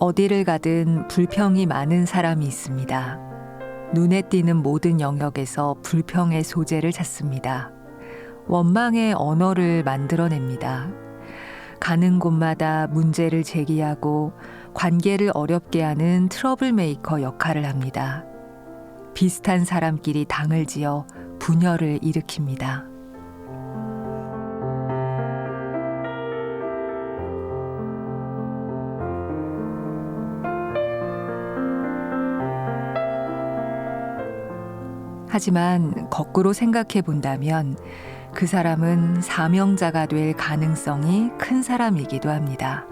어디를 가든 불평이 많은 사람이 있습니다. 눈에 띄는 모든 영역에서 불평의 소재를 찾습니다. 원망의 언어를 만들어냅니다. 가는 곳마다 문제를 제기하고 관계를 어렵게 하는 트러블 메이커 역할을 합니다. 비슷한 사람끼리 당을 지어 분열을 일으킵니다. 하지만 거꾸로 생각해 본다면 그 사람은 사명자가 될 가능성이 큰 사람이기도 합니다.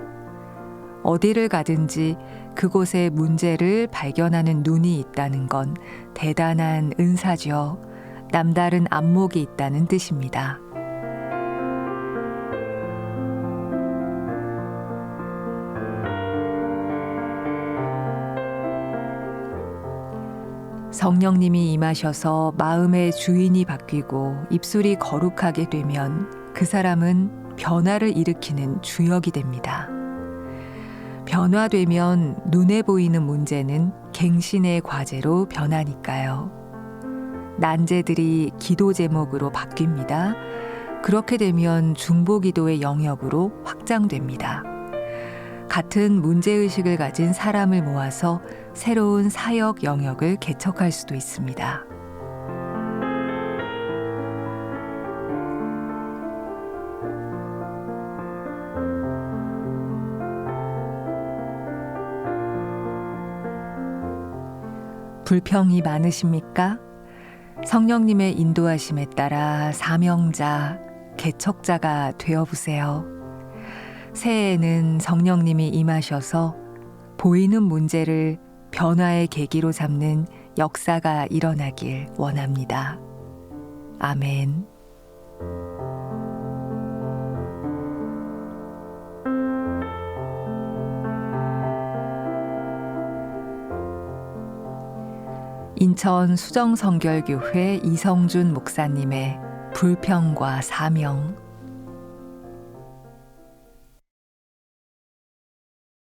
어디를 가든지 그곳의 문제를 발견하는 눈이 있다는 건 대단한 은사죠. 남다른 안목이 있다는 뜻입니다. 성령님이 임하셔서 마음의 주인이 바뀌고 입술이 거룩하게 되면 그 사람은 변화를 일으키는 주역이 됩니다. 변화되면 눈에 보이는 문제는 갱신의 과제로 변하니까요. 난제들이 기도 제목으로 바뀝니다. 그렇게 되면 중보 기도의 영역으로 확장됩니다. 같은 문제의식을 가진 사람을 모아서 새로운 사역 영역을 개척할 수도 있습니다. 불평이 많으십니까? 성령님의 인도하심에 따라 사명자, 개척자가 되어 보세요. 새해에는 성령님이 임하셔서 보이는 문제를 변화의 계기로 잡는 역사가 일어나길 원합니다. 아멘. 인천 수정성결교회 이성준 목사님의 불평과 사명